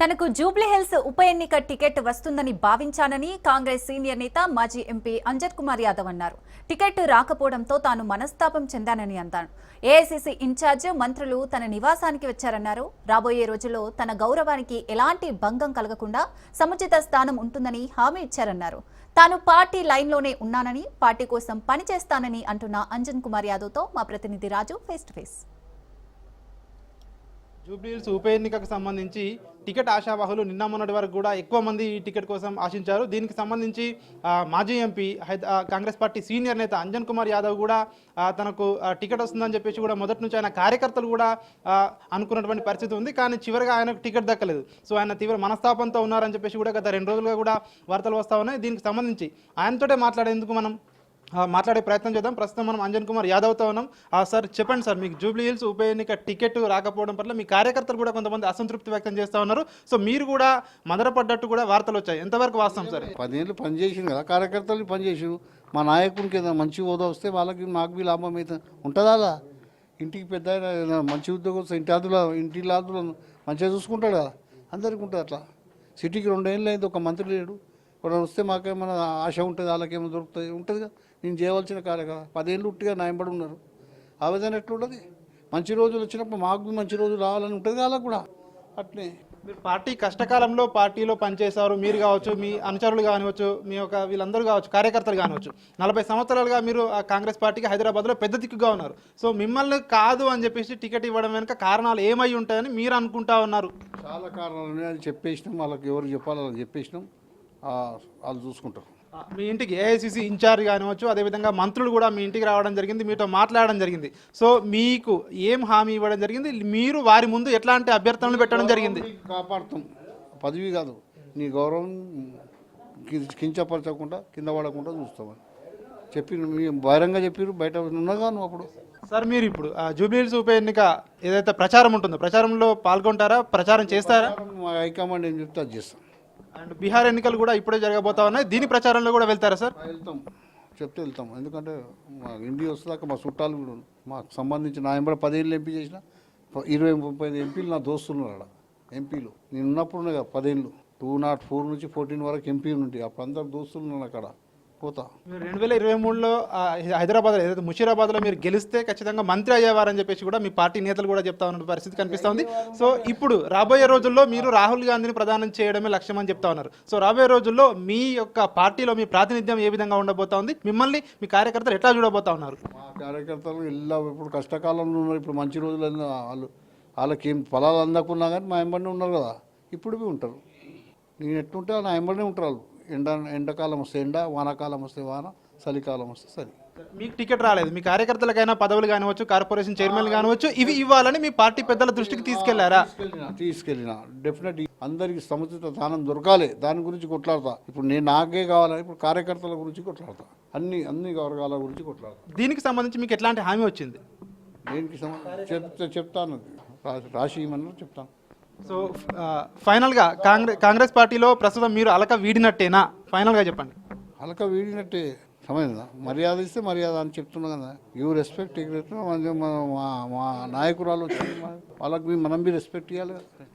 తనకు జూబ్లీహిల్స్ ఉప ఎన్నిక టికెట్ వస్తుందని భావించానని కాంగ్రెస్ సీనియర్ నేత మాజీ ఎంపీ అంజద్ కుమార్ యాదవ్ అన్నారు. టికెట్ రాకపోవడంతో తాను మనస్తాపం చెందానని అన్నారు ఏఐసిసి ఇన్ఛార్జ్ మంత్రులు తన నివాసానికి వచ్చారన్నారు. రాబోయే రోజుల్లో తన గౌరవానికి ఎలాంటి భంగం కలగకుండా సముచిత స్థానం ఉంటుందని హామీ ఇచ్చారన్నారు. తాను పార్టీ లైన్లోనే ఉన్నానని పార్టీ కోసం పనిచేస్తానని అంటున్న అంజన్ కుమార్ యాదవ్తో మా ప్రతినిధి Raju face to face Jubilee Hills ఉప ఎన్నికకు సంబంధించి టికెట్ ఆశావాహులు నిన్న మొన్నటి వరకు కూడా ఎక్కువ మంది ఈ టికెట్ కోసం ఆశించారు. దీనికి సంబంధించి మాజీ ఎంపీ కాంగ్రెస్ పార్టీ సీనియర్ నేత అంజన్ కుమార్ యాదవ్ కూడా తనకు ఆ, టికెట్ వస్తుందని చెప్పేసి కూడా మొదటి నుంచి ఆయన కార్యకర్తలు కూడా అనుకున్నటువంటి పరిస్థితి ఉంది. కానీ చివరిగా ఆయనకు టికెట్ దక్కలేదు. సో ఆయన తీవ్ర మనస్తాపంతో ఉన్నారని చెప్పేసి కూడా గత రెండు రోజులుగా కూడా వార్తలు వస్తూ ఉన్నాయి. దీనికి సంబంధించి ఆయనతోటే మాట్లాడేందుకు మనం మాట్లాడే ప్రయత్నం చేద్దాం. ప్రస్తుతం మనం అంజన్ కుమార్ యాదవ్తో ఉన్నాం. ఆ, సార్ చెప్పండి సార్ మీకు జూబ్లీ హిల్స్ ఉప ఎన్నిక టికెట్ రాకపోవడం పట్ల మీ కార్యకర్తలు కూడా కొంతమంది అసంతృప్తి వ్యక్తం చేస్తూ ఉన్నారు. సో మీరు కూడా మదరపడ్డట్టు కూడా వార్తలు వచ్చాయి. ఎంతవరకు వాస్తవం సార్? పదేళ్ళు పనిచేసింది కదా కార్యకర్తలు పనిచేసారు మా నాయకునికి ఏదైనా మంచి హోదా వస్తే వాళ్ళకి మాకు బి లాభం అయితే ఉంటుందా అలా? ఇంటికి పెద్ద మంచి ఉద్యోగం వస్తే ఇంటి అదుల ఇంటి లాదులు మంచిగా చూసుకుంటాడు కదా. అందరికి ఉంటుంది అట్లా. సిటీకి రెండేళ్ళు అయింది ఒక మంత్రి లేడు. ఇప్పుడు వస్తే మాకేమైనా ఆశ ఉంటుంది వాళ్ళకేమో దొరుకుతుంది. ఉంటుంది కదా. నేను చేయవలసిన కార్య కదా. పదేళ్ళు ఉట్టిగా నాయంబడి ఉన్నారు. ఆ విధంగా ఎట్లుంటుంది? మంచి రోజులు వచ్చినప్పుడు మాకు మంచి రోజులు రావాలని ఉంటుంది కదా వాళ్ళకు కూడా. అట్నే. మీరు పార్టీ కష్టకాలంలో పార్టీలో పనిచేశారు మీరు కావచ్చు మీ అనుచరులు కానివచ్చు మీ యొక్క వీళ్ళందరూ కావచ్చు కార్యకర్తలు కానివచ్చు నలభై సంవత్సరాలుగా మీరు ఆ కాంగ్రెస్ పార్టీకి హైదరాబాద్లో పెద్ద దిక్కుగా ఉన్నారు. సో మిమ్మల్ని కాదు అని చెప్పేసి టికెట్ ఇవ్వడం వెనుక కారణాలు ఏమై ఉంటాయని మీరు అనుకుంటా ఉన్నారు? చాలా కారణాలు ఉన్నాయి అది చెప్పేసినాం. వాళ్ళకి ఎవరికి చెప్పాలో వాళ్ళకి చెప్పేసినాం. వాళ్ళు చూసుకుంటారు. మీ ఇంటికి ఏఐసిసి ఇన్ఛార్జ్ కానివచ్చు అదేవిధంగా మంత్రులు కూడా మీ ఇంటికి రావడం జరిగింది మీతో మాట్లాడడం జరిగింది. సో మీకు ఏం హామీ ఇవ్వడం జరిగింది? మీరు వారి ముందు ఎట్లాంటి అభ్యర్థనలు పెట్టడం జరిగింది? కాపాడుతాం. పదవి కాదు. నీ గౌరవం కించపరచకుండా కింద పడకుండా చూస్తామని చెప్పి బహిరంగ చెప్పారు బయట ఉన్నగా నువ్వు అప్పుడు. సార్ మీరు ఇప్పుడు ఆ, జూబ్లీహిల్స్ ఉప ఎన్నిక ఏదైతే ప్రచారం ఉంటుందో ప్రచారంలో పాల్గొంటారా? ప్రచారం చేస్తారా? మా హైకమాండ్ ఏం చెప్తే అది చేస్తాం. అండ్ బీహార్ ఎన్నికలు కూడా ఇప్పుడే జరగబోతా ఉన్నాయి. దీని ప్రచారంలో కూడా వెళ్తారా సార్? వెళ్తాం. చెప్తే వెళ్తాం. ఎందుకంటే మా ఇండియా వస్తుందాక మా చుట్టాలు కూడా మాకు సంబంధించిన ఆయన కూడా పదేళ్ళు ఎంపీ చేసిన ఇరవై ముప్పై ఐదు ఎంపీలు నా దోస్తులు ఉన్నారు అక్కడ ఎంపీలు. నేను ఉన్నప్పుడు ఉన్నాయి కదా పదేళ్ళు. టూ నాట్ ఫోర్ నుంచి ఫోర్టీన్ వరకు ఎంపీ నుండి అప్పుడు అందరు దోస్తులు ఉన్నాను అక్కడ పోతా. మీరు రెండు వేల ఇరవై మూడులో హైదరాబాద్ ఏదైతే ముషీరాబాద్లో మీరు గెలిస్తే ఖచ్చితంగా మంత్రి అయ్యేవారని చెప్పేసి కూడా మీ పార్టీ నేతలు కూడా చెప్తా ఉన్న పరిస్థితి కనిపిస్తూ ఉంది సో ఇప్పుడు రాబోయే రోజుల్లో మీరు రాహుల్ గాంధీని ప్రధానం చేయడమే లక్ష్యం అని చెప్తా ఉన్నారు. సో రాబోయే రోజుల్లో మీ యొక్క పార్టీలో మీ ప్రాతినిధ్యం ఏ విధంగా ఉండబోతా ఉంది మిమ్మల్ని మీ కార్యకర్తలు ఎట్లా చూడబోతా ఉన్నారు? మా కార్యకర్తలు ఇలా ఇప్పుడు కష్టకాలంలో ఉన్నారు. ఇప్పుడు మంచి రోజులు వాళ్ళు వాళ్ళకి ఏం పొలాలు అందకున్నా కానీ మా ఎంబడినే ఉన్నారు కదా. ఇప్పుడు ఉంటారు. నేను ఎట్లుంటే నా ఎంబడినే ఉంటారు వాళ్ళు. ఎండ ఎండాకాలం వస్తే ఎండ వానాకాలం వస్తే వాన చలికాలం వస్తే చలి. మీకు టికెట్ రాలేదు. మీ కార్యకర్తలకైనా పదవులు కానివచ్చు కార్పొరేషన్ చైర్మన్ కానివచ్చు ఇవి ఇవ్వాలని మీ పార్టీ పెద్దల దృష్టికి తీసుకెళ్ళారా? తీసుకెళ్ళిన తీసుకెళ్ళిన. డెఫినెట్ అందరికి సముచిత దానం దొరకాలి. దాని గురించి కొట్లాడతా. ఇప్పుడు నేను నాకే కావాలని ఇప్పుడు కార్యకర్తల గురించి కొట్లాడతా. అన్ని అన్ని వర్గాల గురించి కొట్లాడతా. దీనికి సంబంధించి మీకు ఎట్లాంటి హామీ వచ్చింది? దేనికి సంబంధించి? చెప్తే చెప్తాను. రాసి ఇవ్వమన్నారు చెప్తాను. సో ఫైనల్గా uh, కాంగ్రెస్ కాంగ్రెస్ పార్టీలో ప్రస్తుతం మీరు అలక వీడినట్టేనా? ఫైనల్గా చెప్పండి. అలక వీడినట్టే. సమయందా మర్యాద ఇస్తే మర్యాద అని చెప్తున్నా కదా. యూ రెస్పెక్ట్ మా మా నాయకురాలు వాళ్ళకి మనం బి రెస్పెక్ట్ ఇవ్వాలి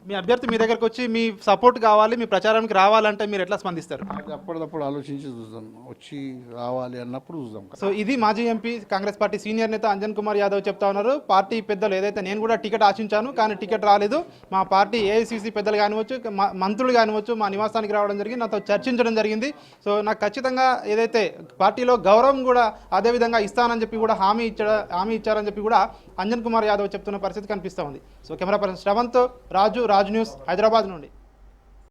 మీ అభ్యర్థి మీ దగ్గరకు వచ్చి మీ సపోర్ట్ కావాలి మీ ప్రచారానికి రావాలంటే మీరు ఎట్లా స్పందిస్తారు? అది అప్పటిదప్పుడు ఆలోచించి చూద్దాం. వచ్చి రావాలి అన్నప్పుడు చూద్దాం సో ఇది మాజీ ఎంపీ కాంగ్రెస్ పార్టీ సీనియర్ నేత అంజన్ కుమార్ యాదవ్ చెప్తా ఉన్నారు. పార్టీ పెద్దలు ఏదైతే నేను కూడా టికెట్ ఆశించాను కానీ టికెట్ రాలేదు. మా పార్టీ ఏఐసీసీ పెద్దలు కానివచ్చు మ- మంత్రులు కానివచ్చు మా నివాసానికి రావడం జరిగింది. నాతో చర్చించడం జరిగింది. సో నాకు ఖచ్చితంగా ఏదైతే పార్టీలో గౌరవం కూడా అదే విధంగా ఇస్తానని చెప్పి కూడా హామీ ఇచ్చా హామీ ఇచ్చారని చెప్పి కూడా అంజన్ కుమార్ యాదవ్ చెప్తున్న పరిస్థితి కనిపిస్తూ ఉంది. So camera person Shravanth Raju Raju news Hyderabad నుండి.